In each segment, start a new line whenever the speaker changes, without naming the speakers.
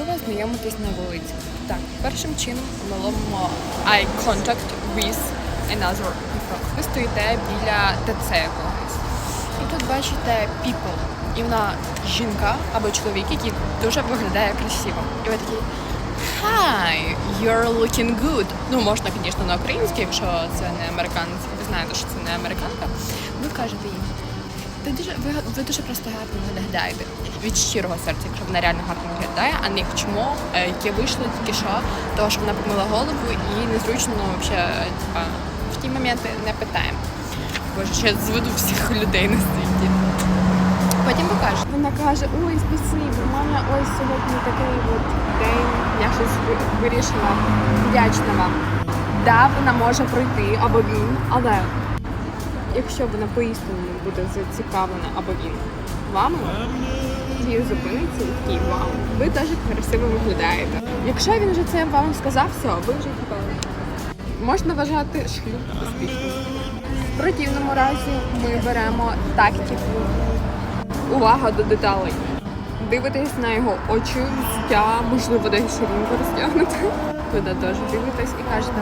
Вас знайомитись на вулиці. Так, першим чином ми ловимо eye contact with another people. Ви стоїте біля ТЦ якогось. І тут бачите people. І вона жінка або чоловік, який дуже виглядає красиво. І ви такі Hi, you're looking good. Ну, можна, звісно, на українській, якщо це не американець, ви знаєте, що це не американка. Ви кажете їй, ви дуже, ви, ви дуже просто гарно виглядаєте. Від щирого серця, якщо вона реально гарно виглядає, а не як чмо, е, яке вийшло тільки що, того, що вона помила голову і незручно ну, взагалі, типа, в ті моменти не питаємо. Боже, ще зведу всіх людей на світі. Потім кажете. Вона каже, ой, спасибо, мене ось сьогодні такий от день, я щось вирішила. Вдячна вам. Да, вона може пройти, або він, але якщо вона поістину буде зацікавлена або він вами, її зупиниться і такий вау. Ви теж красиво виглядаєте. Якщо він вже це вам сказав, все, ви вже купили. можна вважати шлюб успішним. В противному разі ми беремо тактику увага до деталей. Дивитесь на його очі, взуття, можливо, десь ринку розтягнути. Туди теж дивитесь і кажете,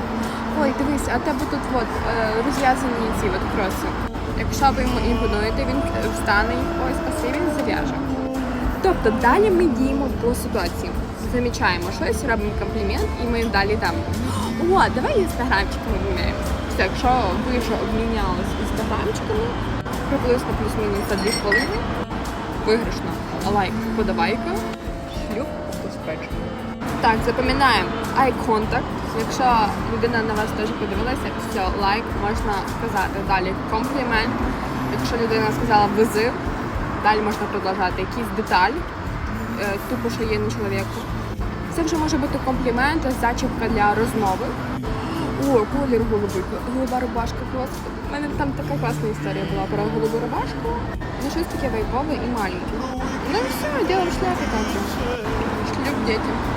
ой, дивись, а тебе тут от, е, розв'язані ці от кроси. Якщо ви йому імпонуєте, він встане і ой, спаси, він зав'яже. Тобто далі ми діємо по ситуації. Замічаємо щось, робимо комплімент і ми далі там. О, давай інстаграмчиками обміняємося. Все, якщо ви вже обмінялись інстаграмчиками, приблизно плюс-мінус за дві хвилини, виграшно лайк, подавайка, шлюб безпечно. Так, запам'ятаємо eye contact. Якщо людина на вас теж подивилася, все, лайк можна сказати. Далі комплімент. Якщо людина сказала визив, далі можна продовжати якийсь деталь, е, тупо, що є на чоловіку. Це вже може бути комплімент, зачіпка для розмови. О, колір голубий, голуба рубашка, господи. Мене там така класна історія була про голубу рубашку. Ну, щось таке вайпове і маленьке. Ну і все, ділимо шляпи так же. Шлюб дітям.